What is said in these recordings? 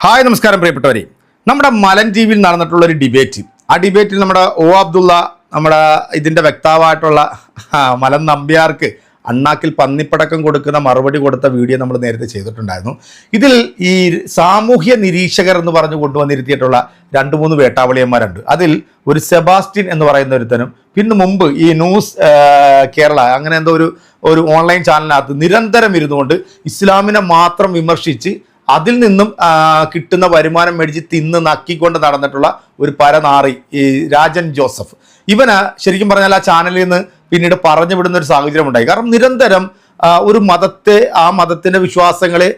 Hi നമസ്കാരം പ്രിയപ്പെട്ടവരെ. നമ്മുടെ മലൻ ടി വിയിൽ നടന്നിട്ടുള്ള ഒരു ഡിബേറ്റ് ആ ഡിബേറ്റിൽ നമ്മുടെ ഒ അബ്ദുള്ള നമ്മുടെ ഇതിന്റെ വ്യക്താവായിട്ടുള്ള മലൻ നമ്പ്യാർക്ക് അണ്ണാക്കിൽ പന്നിപ്പടക്കം കൊടുക്കുന്ന മറുപടി കൊടുത്ത വീഡിയോ നമ്മൾ നേരത്തെ ചെയ്തിട്ടുണ്ടായിരുന്നു. ഇതിൽ ഈ സാമൂഹ്യ നിരീക്ഷകർ എന്ന് പറഞ്ഞു കൊണ്ടുവന്നിരുത്തിയിട്ടുള്ള രണ്ട് മൂന്ന് വേട്ടാവളിയന്മാരുണ്ട്. അതിൽ ഒരു സെബാസ്റ്റ്യൻ എന്ന് പറയുന്ന ഒരുത്തനും പിന്നെ മുമ്പ് ഈ ന്യൂസ് കേരള അങ്ങനെ എന്തോ ഒരു ഒരു ഓൺലൈൻ ചാനലിനകത്ത് നിരന്തരം ഇരുന്നുകൊണ്ട് ഇസ്ലാമിനെ മാത്രം വിമർശിച്ച് അതിൽ നിന്നും കിട്ടുന്ന വരുമാനം മേടിച്ച് തിന്ന് നക്കിക്കൊണ്ട് നടന്നിട്ടുള്ള ഒരു പരനാറി ഈ രാജൻ ജോസഫ്. ഇവന് ശരിക്കും പറഞ്ഞാൽ ആ ചാനലിൽ നിന്ന് പിന്നീട് പറഞ്ഞു വിടുന്ന ഒരു സാഹചര്യം ഉണ്ടായി കാരണം നിരന്തരം ഒരു മതത്തെ ആ മതത്തിന്റെ വിശ്വാസങ്ങളെ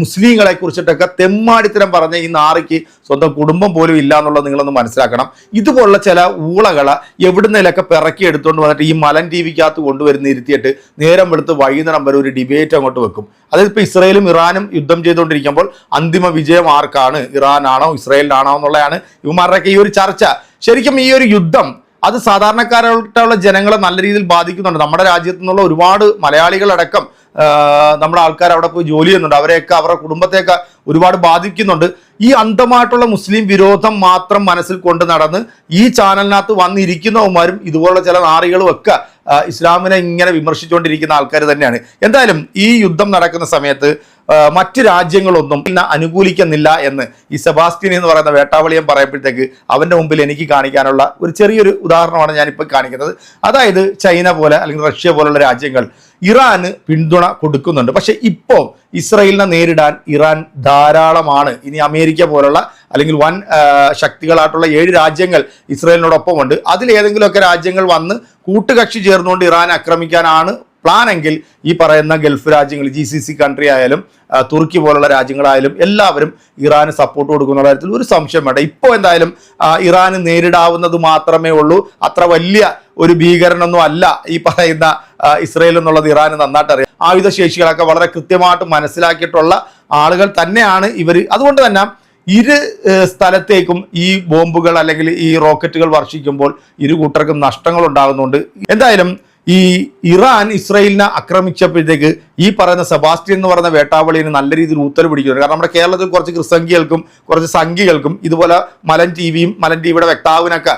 മുസ്ലിങ്ങളെ കുറിച്ചിട്ടൊക്കെ തെമ്മാടിത്തരം പറഞ്ഞ ഈ നാറിക്ക് സ്വന്തം കുടുംബം പോലും ഇല്ല എന്നുള്ളത് നിങ്ങളൊന്ന് മനസ്സിലാക്കണം. ഇതുപോലുള്ള ചില ഊളകൾ എവിടുന്നേലൊക്കെ പിറക്കി എടുത്തുകൊണ്ട് വന്നിട്ട് ഈ മലൻ ടി വിക്കകത്ത് കൊണ്ടുവരുന്ന ഇരുത്തിയിട്ട് നേരം വെളുത്ത് വൈകുന്നേരം വരെ ഒരു ഡിബേറ്റ് അങ്ങോട്ട് വെക്കും. അതായത് ഇപ്പോൾ ഇസ്രയേലും ഇറാനും യുദ്ധം ചെയ്തുകൊണ്ടിരിക്കുമ്പോൾ അന്തിമ വിജയം ആർക്കാണ്? ഇറാനാണോ? ഇസ്രയേലിനാണോ എന്നുള്ളതാണ് ഇവന്മാരുടെയൊക്കെ ഈ ഒരു ചർച്ച. ശരിക്കും ഈ ഒരു യുദ്ധം അത് സാധാരണക്കാരായിട്ടുള്ള ജനങ്ങളെ നല്ല രീതിയിൽ ബാധിക്കുന്നുണ്ട്. നമ്മുടെ രാജ്യത്തു നിന്നുള്ള ഒരുപാട് മലയാളികളടക്കം നമ്മുടെ ആൾക്കാർ അവിടെ പോയി ജോലി ചെയ്യുന്നുണ്ട്. അവരെയൊക്കെ അവരുടെ കുടുംബത്തെയൊക്കെ ഒരുപാട് ബാധിക്കുന്നുണ്ട്. ഈ അന്ധമായിട്ടുള്ള മുസ്ലിം വിരോധം മാത്രം മനസ്സിൽ കൊണ്ട് നടന്ന് ഈ ചാനലിനകത്ത് വന്നിരിക്കുന്നവന്മാരും ഇതുപോലുള്ള ചില നാറികളും ഒക്കെ ഇസ്ലാമിനെ ഇങ്ങനെ വിമർശിച്ചുകൊണ്ടിരിക്കുന്ന ആൾക്കാർ തന്നെയാണ്. എന്തായാലും ഈ യുദ്ധം നടക്കുന്ന സമയത്ത് മറ്റ് രാജ്യങ്ങളൊന്നും ഇന്ന് അനുകൂലിക്കുന്നില്ല എന്ന് ഈ സെബാസ്റ്റിൻ എന്ന് പറയുന്ന വേട്ടാവളിയം പറയുമ്പോഴത്തേക്ക് അവന്റെ മുമ്പിൽ എനിക്ക് കാണിക്കാനുള്ള ഒരു ചെറിയൊരു ഉദാഹരണമാണ് ഞാനിപ്പോൾ കാണിക്കുന്നത്. അതായത് ചൈന പോലെ അല്ലെങ്കിൽ റഷ്യ പോലുള്ള രാജ്യങ്ങൾ ഇറാന് പിന്തുണ കൊടുക്കുന്നുണ്ട്. പക്ഷേ ഇപ്പോൾ ഇസ്രയേലിനെ നേരിടാൻ ഇറാൻ ധാരാളമാണ്. ഇനി അമേരിക്ക പോലുള്ള അല്ലെങ്കിൽ വൻ ശക്തികളായിട്ടുള്ള ഏഴ് രാജ്യങ്ങൾ ഇസ്രയേലിനോടൊപ്പമുണ്ട്. അതിലേതെങ്കിലുമൊക്കെ രാജ്യങ്ങൾ വന്ന് കൂട്ടുകക്ഷി ചേർന്നുകൊണ്ട് ഇറാൻ ആക്രമിക്കാനാണ് പ്ലാൻ എങ്കിൽ ഈ പറയുന്ന ഗൾഫ് രാജ്യങ്ങൾ ജി സി സി കൺട്രി ആയാലും തുർക്കി പോലുള്ള രാജ്യങ്ങളായാലും എല്ലാവരും ഇറാന് സപ്പോർട്ട് കൊടുക്കുന്ന കാര്യത്തിൽ ഒരു സംശയം വേണ്ട. ഇപ്പോൾ എന്തായാലും ഇറാന് നേരിടാവുന്നത് മാത്രമേ ഉള്ളൂ. അത്ര വലിയ ഒരു ഭീകരനൊന്നും അല്ല ഈ പറയുന്ന ഇസ്രയേൽ എന്നുള്ളത് ഇറാന് നന്നായിട്ട് അറിയാം. ആയുധശേഷികളൊക്കെ വളരെ കൃത്യമായിട്ട് മനസ്സിലാക്കിയിട്ടുള്ള ആളുകൾ തന്നെയാണ് ഇവർ അതുകൊണ്ട് തന്നെ ഇരു സ്ഥലത്തേക്കും ഈ ബോംബുകൾ അല്ലെങ്കിൽ ഈ റോക്കറ്റുകൾ വർഷിക്കുമ്പോൾ ഇരു കൂട്ടർക്കും നഷ്ടങ്ങൾ ഉണ്ടാകുന്നുണ്ട്. എന്തായാലും ഈ ഇറാൻ ഇസ്രയേലിനെ ആക്രമിച്ചപ്പോഴത്തേക്ക് ഈ പറയുന്ന സെബാസ്റ്റ്യൻ എന്ന് പറയുന്ന വേട്ടാവളിന് നല്ല രീതിയിൽ ഉത്തരവ് പിടിക്കുന്നുണ്ട്. കാരണം നമ്മുടെ കേരളത്തിൽ കുറച്ച് ക്രിസംഖികൾക്കും കുറച്ച് സംഖികൾക്കും ഇതുപോലെ മലൻ ടി വിയും മലൻ ടി വിയുടെ വ്യക്താവിനൊക്കെ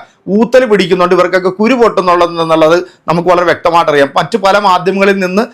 പിടിക്കുന്നുണ്ട്. ഇവർക്കൊക്കെ കുരു പൊട്ടുന്നുള്ളതെന്നുള്ളത് നമുക്ക് വളരെ വ്യക്തമായിട്ട് അറിയാം മറ്റു പല മാധ്യമങ്ങളിൽ നിന്ന്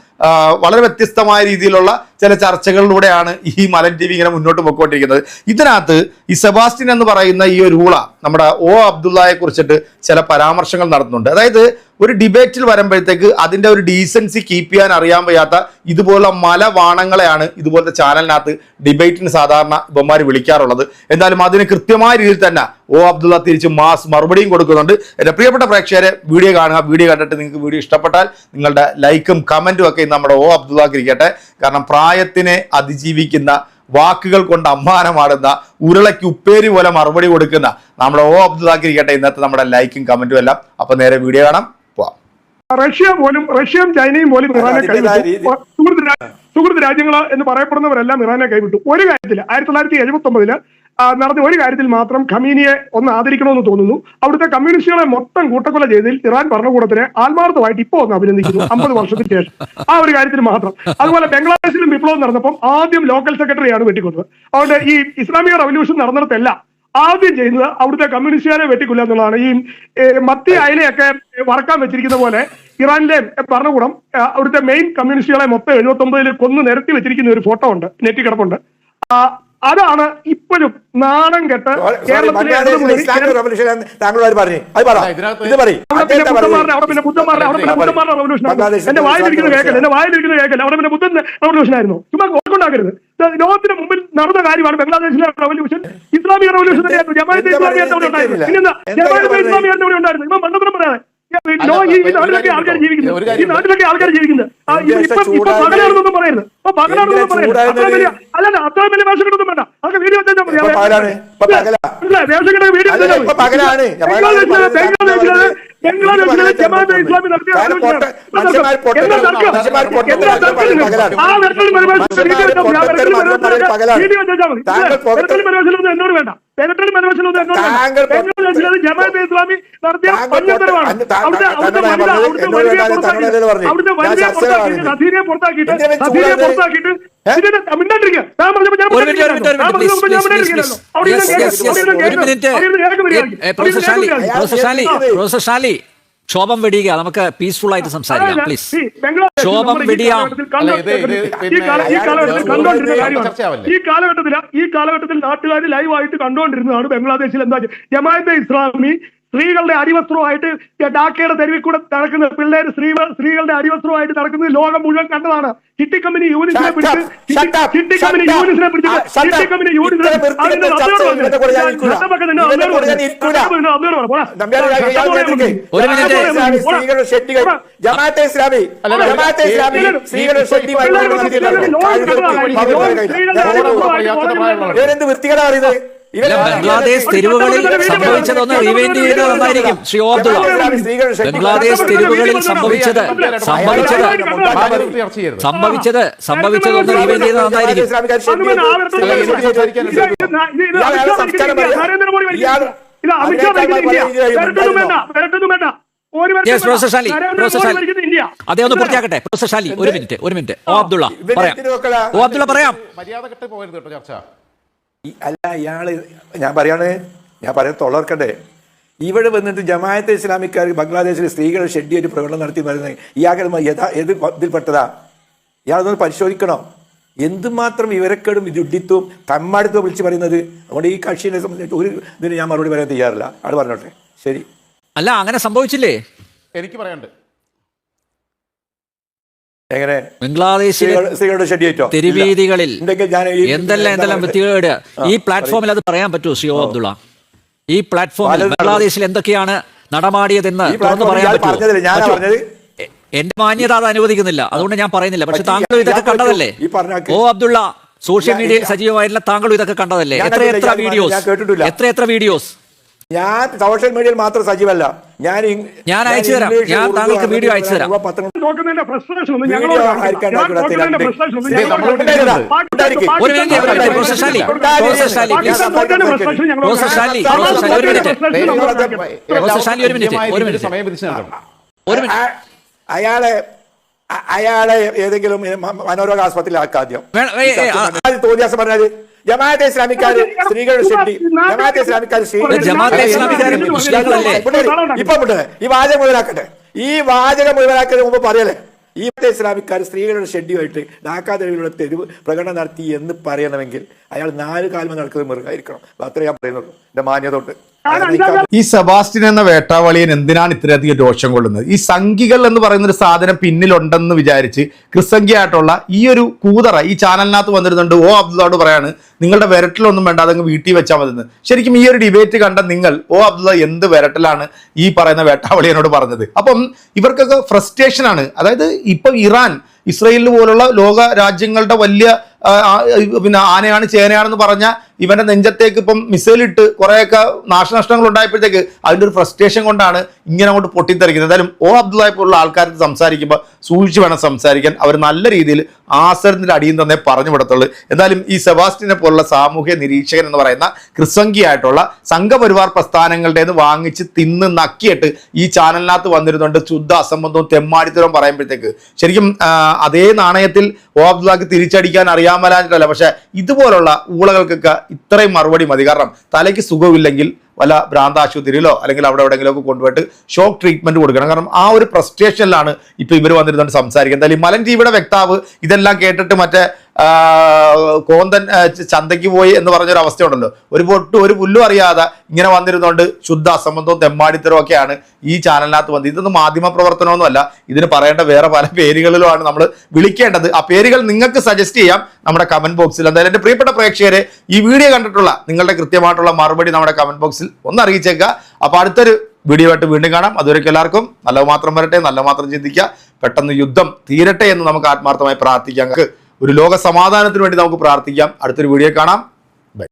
വളരെ വ്യത്യസ്തമായ രീതിയിലുള്ള ചില ചർച്ചകളിലൂടെയാണ് ഈ മലൻ ടി വി ഇങ്ങനെ മുന്നോട്ട് പോയിക്കൊണ്ടിരിക്കുന്നത്. ഇതിനകത്ത് ഈ സെബാസ്റ്റ്യൻ എന്ന് പറയുന്ന ഈ ഒരു ഊള നമ്മുടെ ഒ അബ്ദുള്ളയെ കുറിച്ചിട്ട് ചില പരാമർശങ്ങൾ നടത്തുന്നുണ്ട്. അതായത് ഒരു ഡിബേറ്റിൽ വരുമ്പോഴത്തേക്ക് അതിന്റെ ഒരു ഡീസൻസി കീപ്പ് ചെയ്യാൻ അറിയാൻ വയ്യാത്ത ഇതുപോലുള്ള മലവാണങ്ങളെയാണ് ഇതുപോലത്തെ ചാനലിനകത്ത് ഡിബേറ്റിന് സാധാരണ ഇവന്മാർ വിളിക്കാറുള്ളത്. എന്തായാലും അതിന് കൃത്യമായ രീതിയിൽ തന്നെ ഓ അബ്ദുള്ള തിരിച്ച് മാസ് മറുപടിയും കൊടുക്കുന്നുണ്ട്. എന്റെ പ്രിയപ്പെട്ട പ്രേക്ഷകരെ വീഡിയോ കാണുക വീഡിയോ കണ്ടിട്ട് നിങ്ങൾക്ക് വീഡിയോ ഇഷ്ടപ്പെട്ടാൽ നിങ്ങളുടെ ലൈക്കും കമന്റും ഒക്കെ നമ്മുടെ ഓ അബ്ദുള്ളക്ക് ഇരിക്കട്ടെ കാരണം പ്രായത്തിനെ അതിജീവിക്കുന്ന വാക്കുകൾ കൊണ്ട് അമ്മാനമാടുന്ന ഉരുളയ്ക്ക് ഉപ്പേരി പോലെ മറുപടി കൊടുക്കുന്ന നമ്മുടെ ഓ അബ്ദുള്ള ഇരിക്കട്ടെ ഇന്നത്തെ നമ്മുടെ ലൈക്കും കമന്റും എല്ലാം. അപ്പം നേരെ വീഡിയോ കാണാം. റഷ്യ പോലും റഷ്യയും ചൈനയും പോലും ഇറാനെ കൈവിട്ടു. സുഹൃത്ത് രാജ്യങ്ങൾ എന്ന് പറയപ്പെടുന്നവരെല്ലാം ഇറാനെ കൈവിട്ടു. ഒരു കാര്യത്തിൽ ആയിരത്തി തൊള്ളായിരത്തി എഴുപത്തി ഒമ്പതിൽ നടന്ന ഒരു കാര്യത്തിൽ മാത്രം ഖമീനിയെ ഒന്ന് ആദരിക്കണമെന്ന് തോന്നുന്നു. അവിടുത്തെ കമ്മ്യൂണിസ്റ്റുകളെ മൊത്തം കൂട്ടക്കൊല ചെയ്തതിൽ ഇറാൻ ഭരണകൂടത്തിനെ ആത്മാർത്ഥമായിട്ട് ഇപ്പോൾ ഒന്ന് അഭിനന്ദിക്കുന്നു. അമ്പത് വർഷത്തിന് ശേഷം. ആ ഒരു കാര്യത്തിൽ മാത്രം. അതുപോലെ ബംഗ്ലാദേശിലും വിപ്ലവം നടന്നപ്പം ആദ്യം ലോക്കൽ സെക്രട്ടറിയാണ് വെട്ടിക്കൊണ്ടത് അതുകൊണ്ട് ഈ ഇസ്ലാമിക റവല്യൂഷൻ നടന്നിടത്തെല്ലാം ആദ്യം ചെയ്യുന്നത് അവിടുത്തെ കമ്മ്യൂണിസ്റ്റുകാരെ വെട്ടിക്കൊല്ലുക എന്നുള്ളതാണ്. ഈ മത്തി അയലയൊക്കെ വറക്കാൻ വെച്ചിരിക്കുന്ന പോലെ ഇറാനിലെ ഭരണകൂടം അവിടുത്തെ മെയിൻ കമ്മ്യൂണിസ്റ്റുകളെ മൊത്തം എഴുപത്തി ഒമ്പതിൽ കൊന്നു നിരത്തി വെച്ചിരിക്കുന്ന ഒരു ഫോട്ടോ ഉണ്ട് നെറ്റി കിടപ്പുണ്ട് അതാണ് ഇപ്പോഴും നാണം കെട്ട് ഇസ്ലാമിക് താങ്കളോട് പറഞ്ഞു. അത് പറ ഇത് പറയും. എന്റെ വായിലിരിക്കുന്ന ഇസ്ലാമിക് കേൾക്കല്ല എന്റെ വായിലിരിക്കുന്ന കേൾക്കല്ല അവിടെ പിന്നെ ബുദ്ധൻ റവല്യൂഷൻ ആയിരുന്നു. ചുമ്മാ ഓർക്കൊണ്ടാക്കരുത് ഇത് ലോകത്തിന് മുമ്പിൽ നടന്ന കാര്യമാണ് ബംഗ്ലാദേശിലെ റവല്യൂഷൻ ഇസ്ലാമിക റവല്യൂഷൻ തന്നെയായിരുന്നു. ജമാഅത്തെ എന്താ ഇസ്ലാമിയ ഉണ്ടായിരുന്നു ജമാഅത്തെ ഉണ്ടായിരുന്നു ഇപ്പൊ മണ്ടത്തരം പറയാതെ. നാട്ടിലൊക്കെ ആൾക്കാർ ജീവിക്കുന്നത് ഈ നാട്ടിലൊക്കെ ആൾക്കാർ ജീവിക്കുന്നത് ഇപ്പൊ പകലാണെന്നൊന്നും പറയരുത്. ഇപ്പൊ പകലാണെന്നൊന്നും പറയരുത്. അത്ര വലിയ അല്ലല്ല അത്ര വലിയ വേഷം കിട്ടൊന്നും വേണ്ട. അതൊക്കെ വീഡിയോ വെച്ചാൽ മതി. വേഷം കിട്ടുന്ന വീഡിയോ അല്ല, ബംഗ്ലാദേശിലെ ജമാഅത്തെ ഇസ്ലാമി നടത്തിയ എന്നോട് വേണ്ട. വെട്ടൽ പരിപാടിയിലൊന്നും എന്നോട് ബംഗ്ലാദേശിലെ ജമാഅത്തെ ഇസ്ലാമി നടത്തിയ പഞ്ഞത്തരമാണ് അവിടുത്തെ അവിടുത്തെ വനിത അവിടുത്തെ വനിതയെ പുറത്താക്കിയിട്ട്. അവിടുത്തെ വനിതയെ പുറത്താക്കിയിട്ട് പറയുന്നത്. പുറത്താക്കിയിട്ട് പ്രൊഫസർ ഷാലി ക്ഷോഭം വെടിയുക. നമുക്ക് പീസ്ഫുൾ ആയിട്ട് സംസാരിക്കാം പ്ലീസ് ക്ഷോഭം ഈ വെടിയാം. കാലഘട്ടത്തിൽ? ഈ കാലഘട്ടത്തിൽ നാട്ടുകാർ ലൈവായിട്ട് കണ്ടുകൊണ്ടിരുന്നതാണ് ബംഗ്ലാദേശിൽ എന്താ ജമാ ഇസ്ലാമി സ്ത്രീകളുടെ അടിവസ്ത്രമായിട്ട് ഡാക്കയുടെ തെരുവിൽ കൂടെ നടക്കുന്ന പിള്ളേർ സ്ത്രീ സ്ത്രീകളുടെ അടിവസ്ത്രമായിട്ട് നടക്കുന്നത് ലോകം മുഴുവൻ കണ്ടതാണ് ചിട്ടി കമ്പനി യൂണിസിനെ പിടിച്ച് ചിട്ടി കമ്പനി. യൂണിസിനെ പിടിച്ച് ചിട്ടി കമ്പനി യൂണിസിനെ വൃത്തികേടാ ബംഗ്ലാദേശ് തെരുവുകളിൽ സംഭവിച്ചതൊന്ന് റിവൈൻഡ് ചെയ്ത് നന്നായിരിക്കും ശ്രീ ഓബ്ദുള്ള ബംഗ്ലാദേശ് തെരുവുകളിൽ സംഭവിച്ചത് സംഭവിച്ചത് സംഭവിച്ചത് സംഭവിച്ചത് ഒന്ന് റിവൈൻഡ് ചെയ്ത് നന്നായിരിക്കും അതെ ഇത് അമിത്ഷാ ഭരിക്കുന്ന ഇന്ത്യ. വരട്ടൊന്നും വേണ്ട വരട്ടൊന്നും വേണ്ട ഒന്ന് പൂർത്തിയാക്കട്ടെ പ്രൊഫസർ ഷാലി ഒരു മിനിറ്റ് ഒരു മിനിറ്റ് ഓ അബ്ദുള്ള പറയാം ഓ അബ്ദുള്ള പറയാം മര്യാദ കെട്ട് പോയത് കേട്ടോ ചർച്ച അല്ല ഇയാൾ ഞാൻ പറയാണ് ഞാൻ പറയാൻ തൊള്ളർക്കട്ടെ ഇവിടെ വന്നിട്ട് ജമായത്തെ ഇസ്ലാമിക്കാർ ബംഗ്ലാദേശിൽ സ്ത്രീകൾ ഒരു പ്രകടനം നടത്തി എന്ന് പറയുന്നത് ഇയാൾക്ക് യഥാ ഏത് ഇതിൽപ്പെട്ടതാ ഇയാളൊന്ന് പരിശോധിക്കണം? എന്തുമാത്രം വിവരക്കേടും വിരുദ്ധിത്വവും തമ്മാടുത്തും വിളിച്ച് പറയുന്നത്? അതുകൊണ്ട് ഈ കക്ഷിനെ സംബന്ധിച്ച് ഒരു ഇതിന് ഞാൻ മറുപടി പറയാൻ തയ്യാറില്ല. ആൾ പറഞ്ഞോട്ടെ. ശരി. അല്ല അങ്ങനെ സംഭവിച്ചില്ലേ? എനിക്ക് പറയാനുണ്ട്. എങ്ങനെ? ബംഗ്ലാദേശിലെ തെരുവീതികളിൽ എന്തെല്ലാം എന്തെല്ലാം വ്യക്തികളുടെ ഈ പ്ലാറ്റ്ഫോമിൽ അത് പറയാൻ പറ്റുമോ സിഒ അബ്ദുള്ള? ഈ പ്ലാറ്റ്ഫോമിൽ ബംഗ്ലാദേശിൽ എന്തൊക്കെയാണ് നടമാടിയതെന്ന് തുറന്നു പറയാൻ പറ്റുമോ? എന്റെ മാന്യത അത് അനുവദിക്കുന്നില്ല. അതുകൊണ്ട് ഞാൻ പറയുന്നില്ല. പക്ഷെ താങ്കൾ ഇതൊക്കെ കണ്ടതല്ലേ? ഓ അബ്ദുള്ള സോഷ്യൽ മീഡിയയിൽ സജീവമായിട്ടുള്ള താങ്കൾ ഇതൊക്കെ കണ്ടതല്ലേ? എത്ര എത്ര വീഡിയോസ്? എത്ര എത്ര വീഡിയോസ്? ഞാൻ സോഷ്യൽ മീഡിയയിൽ മാത്രം സജീവല്ല ഞാൻ ഞാൻ അയച്ചു തരാം. ഞാൻ താങ്കൾക്ക് വീഡിയോ അയച്ചു തരാം. ഒരു മിനിറ്റ്, ഒരു minute, professor Shali, professor Shali, professor Shali, ഒരു മിനിറ്റ്. പ്രൊഫസർ ഷാലി, ഒരു മിനിറ്റ്, ഒരു മിനിറ്റ്. സമയം വിധിച്ചു നൽകണം ഒരു മിനിറ്റ് അയാളെ അയാളെ ഏതെങ്കിലും മനോരോഗ ആസ്പത്രിയിലാക്കാദ്യം തോന്നിയാസം പറഞ്ഞാൽ ജമാഅത്തെ ഇസ്ലാമിക്കാർ സ്ത്രീകളുടെ ഷെഡി ജമാഅത്തെ ഇസ്ലാമിക്കാർ? ഇപ്പൊ ഈ വാചകം മുതലാക്കട്ടെ. ഈ വാചകം മുതലാക്കുന്നതിന് മുമ്പ് പറയല്ലേ? ഈ ഇസ്ലാമിക്കാർ സ്ത്രീകളുടെ ഷെഡ്യൂമായിട്ട് ഡാക്കാ തെരുവിലൂടെ തെരുവ് പ്രകടനം നടത്തി എന്ന് പറയണമെങ്കിൽ അയാൾ നാല് കാലം നടക്കുന്നത് മൃഗമായിരിക്കണം അത്രേ ഞാൻ പറയുന്നുള്ളൂ. എന്റെ മാന്യത തൊട്ട് ഈ സെബാസ്റ്റിൻ എന്ന വേട്ടാവളിയൻ എന്തിനാണ് ഇത്രയധികം രോഷം കൊള്ളുന്നത്? ഈ സംഖികൾ എന്ന് പറയുന്ന ഒരു സാധനം പിന്നിലുണ്ടെന്ന് വിചാരിച്ച് ക്രിസംഖ്യയായിട്ടുള്ള ഈ ഒരു കൂതറ ഈ ചാനലിനകത്ത് വന്നിരുന്നുണ്ട്. ഓ അബ്ദുള്ളോട് പറയാണ് നിങ്ങളുടെ വിരട്ടിലൊന്നും വേണ്ട അതങ്ങ് വീട്ടിൽ വെച്ചാൽ മതി ശരിക്കും ഈ ഒരു ഡിബേറ്റ് കണ്ട നിങ്ങൾ ഓ അബ്ദുള്ള എന്ത് വിരട്ടിലാണ് ഈ പറയുന്ന വേട്ടാവളിയനോട് പറഞ്ഞത്? അപ്പം ഇവർക്കൊക്കെ ഫ്രസ്ട്രേഷൻ ആണ്. അതായത് ഇപ്പൊ ഇറാൻ ഇസ്രയേൽ പോലുള്ള ലോക രാജ്യങ്ങളുടെ വലിയ പിന്നെ ആനയാണ് ചേനയാണെന്ന് പറഞ്ഞ ഇവന്റെ നെഞ്ചത്തേക്ക് ഇപ്പം മിസൈലിട്ട് കുറേയൊക്കെ നാശനഷ്ടങ്ങൾ ഉണ്ടായപ്പോഴത്തേക്ക് അതിന്റെ ഒരു ഫ്രസ്ട്രേഷൻ കൊണ്ടാണ് ഇങ്ങനെ അങ്ങോട്ട് പൊട്ടിത്തെറിക്കുന്നത്. എന്തായാലും ഓ അബ്ദുള്ളയെ പോലുള്ള ആൾക്കാരെ സംസാരിക്കുമ്പോൾ സൂക്ഷിച്ച് വേണം സംസാരിക്കാൻ. അവർ നല്ല രീതിയിൽ ആസരത്തിന്റെ അടിയും തന്നെ പറഞ്ഞു വിടത്തുള്ളൂ. എന്തായാലും ഈ സെബാസ്റ്റിനെ പോലുള്ള സാമൂഹ്യ നിരീക്ഷകൻ എന്ന് പറയുന്ന ക്രിസംഖിയായിട്ടുള്ള സംഘപരിവാർ പ്രസ്ഥാനങ്ങളുടെ നിന്ന് വാങ്ങിച്ച് തിന്ന് നക്കിയിട്ട് ഈ ചാനലിനകത്ത് വന്നിരുന്നുണ്ട്. ശുദ്ധ അസംബന്ധവും തെമ്മാടിത്തരവും പറയുമ്പോഴത്തേക്ക്. ശരിക്കും അതേ നാണയത്തിൽ ഓ അബ്ദുള്ളക്ക് തിരിച്ചടിക്കാൻ അറിയാമലാഞ്ഞിട്ടല്ല പക്ഷെ ഇതുപോലുള്ള ഊളകൾക്കൊക്കെ ഇത്രയും മറുപടി മതി. കാരണം തലയ്ക്ക് സുഖമില്ലെങ്കിൽ വല്ല ഭ്രാന്താശുപത്രിയിലോ അല്ലെങ്കിൽ അവിടെ എവിടെയെങ്കിലുമൊക്കെ കൊണ്ടുപോയിട്ട് ഷോക്ക് ട്രീറ്റ്മെന്റ് കൊടുക്കണം. കാരണം ആ ഒരു പ്രസ്റ്റേഷനിലാണ് ഇപ്പോൾ ഇവർ വന്നിരുന്നുകൊണ്ട് സംസാരിക്കുന്നത്. എന്തായാലും മലൻ ടിവിയുടെ വ്യക്താവ് ഇതെല്ലാം കേട്ടിട്ട് മറ്റേ കോന്തൻ ചന്തയ്ക്ക് പോയി എന്ന് പറഞ്ഞൊരു അവസ്ഥയുണ്ടല്ലോ. ഒരു പൊട്ട് ഒരു പുല്ലും അറിയാതെ ഇങ്ങനെ വന്നിരുന്നുകൊണ്ട് ശുദ്ധ അസംബന്ധവും തെമ്മാടിത്തരവും ഒക്കെയാണ് ഈ ചാനലിനകത്ത് വന്നത്. ഇതൊന്നും മാധ്യമ പ്രവർത്തനമൊന്നുമല്ല ഇതിന് പറയേണ്ട വേറെ പല പേരുകളിലുമാണ് നമ്മൾ വിളിക്കേണ്ടത്. ആ പേരുകൾ നിങ്ങൾക്ക് സജസ്റ്റ് ചെയ്യാം നമ്മുടെ കമന്റ് ബോക്സിൽ എന്തായാലും എന്റെ പ്രിയപ്പെട്ട പ്രേക്ഷകരെ ഈ വീഡിയോ കണ്ടിട്ടുള്ള നിങ്ങളുടെ കൃത്യമായിട്ടുള്ള മറുപടി നമ്മുടെ കമന്റ് ബോക്സിൽ ഒന്ന് അറിയിച്ചേക്കുക അപ്പോൾ അടുത്തൊരു വീഡിയോ ആയിട്ട് വീണ്ടും കാണാം. അതുവരെയ്ക്കും എല്ലാവർക്കും നല്ലത് മാത്രം വരട്ടെ നല്ല മാത്രം ചിന്തിക്കുക പെട്ടെന്ന് യുദ്ധം തീരട്ടെ എന്ന് നമുക്ക് ആത്മാർത്ഥമായി പ്രാർത്ഥിക്കാം. ഒരു ലോക സമാധാനത്തിന് വേണ്ടി നമുക്ക് പ്രാർത്ഥിക്കാം. അടുത്തൊരു വീഡിയോ കാണാം.